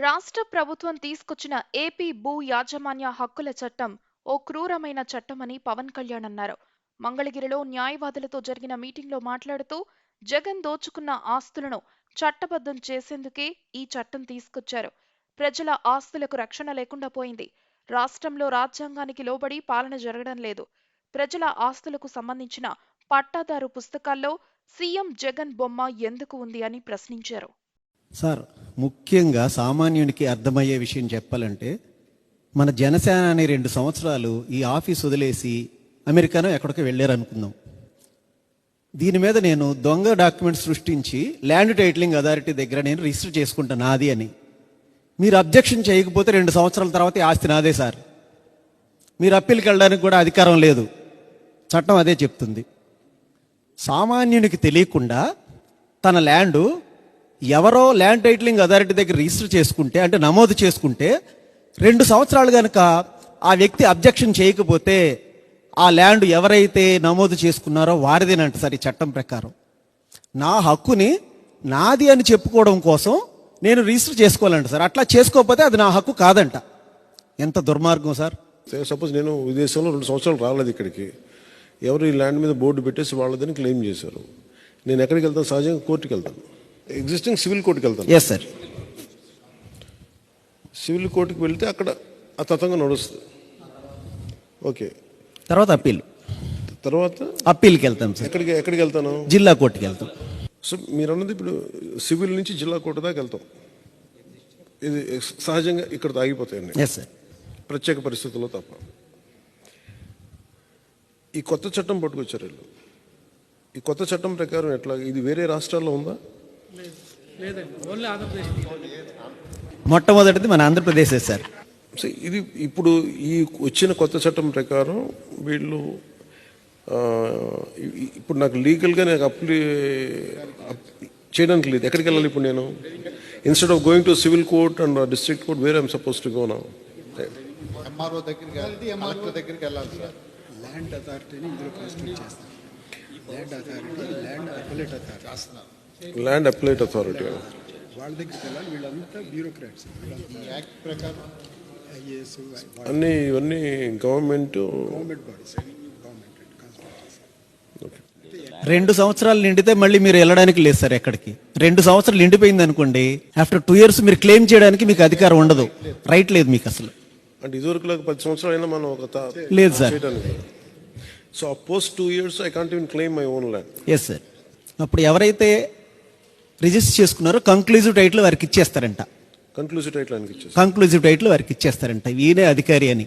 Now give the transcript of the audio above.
రాష్ట్ర ప్రభుత్వం తీసుకొచ్చిన ఏపీ భూ యాజమాన్య హక్కుల చట్టం ఓ క్రూరమైన చట్టమని పవన్ కళ్యాణ్ అన్నారు. మంగళగిరిలో న్యాయవాదులతో జరిగిన మీటింగ్లో మాట్లాడుతూ జగన్ దోచుకున్న ఆస్తులను చట్టబద్ధం చేసేందుకే ఈ చట్టం తీసుకొచ్చారు. ప్రజల ఆస్తులకు రక్షణ లేకుండా పోయింది. రాష్ట్రంలో రాజ్యాంగానికి లోబడి పాలన జరగడం లేదు. ప్రజల ఆస్తులకు సంబంధించిన పట్టాదారు పుస్తకాల్లో సీఎం జగన్ బొమ్మ ఎందుకు ఉంది అని ప్రశ్నించారు. సార్ ముఖ్యంగా సామాన్యునికి అర్థమయ్యే విషయం చెప్పాలంటే మన జనసేన అనే రెండు సంవత్సరాలు ఈ ఆఫీస్ వదిలేసి అమెరికానో ఎక్కడికి వెళ్ళారు అనుకుందాం దీని మీద నేను దొంగ డాక్యుమెంట్ సృష్టించి ల్యాండ్ టైటిలింగ్ అథారిటీ దగ్గర నేను రిజిస్టర్ చేసుకుంటా నాది అని. మీరు అబ్జెక్షన్ చేయకపోతే రెండు సంవత్సరాల తర్వాత ఈ ఆస్తి నాదే సార్. మీరు అప్పీల్కి వెళ్ళడానికి కూడా అధికారం లేదు. చట్టం అదే చెప్తుంది. సామాన్యునికి తెలియకుండా తన ల్యాండు ఎవరో ల్యాండ్ టైటిలింగ్ అథారిటీ దగ్గర రిజిస్టర్ చేసుకుంటే అంటే నమోదు చేసుకుంటే రెండు సంవత్సరాలు కనుక ఆ వ్యక్తి అబ్జెక్షన్ చేయకపోతే ఆ ల్యాండ్ ఎవరైతే నమోదు చేసుకున్నారో వారిదేనంట సార్ ఈ చట్టం ప్రకారం. నా హక్కుని నాది అని చెప్పుకోవడం కోసం నేను రిజిస్టర్ చేసుకోవాలంట సార్. అట్లా చేసుకోకపోతే అది నా హక్కు కాదంట. ఎంత దుర్మార్గం సార్. సపోజ్ నేను విదేశంలో రెండు సంవత్సరాలు రాలేదు ఇక్కడికి. ఎవరు ఈ ల్యాండ్ మీద బోర్డు పెట్టేసి వాళ్ళదని క్లెయిమ్ చేశారు. నేను ఎక్కడికి వెళ్తాను? సహజంగా కోర్టుకి వెళ్తాను. ఎగ్జిస్టింగ్ సివిల్ కోర్టుకి వెళ్తాను. ఎస్ సార్ సివిల్ కోర్టుకి వెళ్తే అక్కడ ఆ తతంగా నడుస్తుంది. ఓకే తర్వాత అప్పీల్. తర్వాత అప్పీల్కి వెళ్తాం సార్ ఎక్కడికి ఎక్కడికి వెళ్తాను? జిల్లా కోర్టుకి వెళ్తాం. సో మీరు అన్నది ఇప్పుడు సివిల్ నుంచి జిల్లా కోర్టు దాకా వెళ్తాం. ఇది సహజంగా ఇక్కడ ఆగిపోతాయండి ఎస్ సార్ ప్రత్యేక పరిస్థితుల్లో తప్ప. ఈ కొత్త చట్టం పట్టుకొచ్చారు వీళ్ళు. ఈ కొత్త చట్టం ప్రకారం ఎట్లా ఇది వేరే రాష్ట్రాల్లో ఉందా? మొట్టమొదటిది మన ఆంధ్రప్రదేశే సార్. సో ఇది ఇప్పుడు ఈ వచ్చిన కొత్త చట్టం ప్రకారం వీళ్ళు ఇప్పుడు నాకు లీగల్గా నాకు అప్లై అప్- చేయడానికి లేదు. ఎక్కడికి వెళ్ళాలి ఇప్పుడు నేను? Instead of going to civil court and district court where I'm suppose to go నా ఎంఆర్ఓ దగ్గరికి కలెక్టర్ దగ్గరికి వెళ్ళాలి సార్. ల్యాండ్ అథారిటీని ఇందులో చేస్తాం. ల్యాండ్ అథారిటీ ల్యాండ్ అథారిటీ చేస్తున్నారు. ల్యాండ్ అప్లైట్ అథారిటీ వాళ్ళ దగ్గరికి వెళ్ళాలి. వీళ్ళంతా బ్యూరోక్రాట్స్ యాక్ట్ ప్రకారం ఐఏఎస్ అన్నీ ఇవన్నీ గవర్నమెంట్ గవర్నమెంట్ బాడీస్ రెండు సంవత్సరాలు నిండితే మళ్ళీ మీరు వెళ్ళడానికి లేదు సార్ ఎక్కడికి. రెండు సంవత్సరాలు నిండిపోయింది అనుకోండి ఆఫ్టర్ టూ ఇయర్స్ మీరు క్లెయిమ్ చేయడానికి మీకు అధికారం ఉండదు. రైట్ లేదు మీకు అసలు. అంటే ఇదివరకు పది సంవత్సరాలు అయినా మనం ఒక లేదు sir. So post two years I can't even claim my own land yes sir అప్పుడు ఎవరైతే రిజిస్టర్ చేసుకున్నారో. కంక్లూజివ్ టైటిల్ వారికి ఇచ్చేస్తారంట. కన్క్లూజివ్ టైటిల్ కంక్లూజివ్ టైటిల్ వారికి ఇచ్చేస్తారంట. ఈయనే అధికారి అని.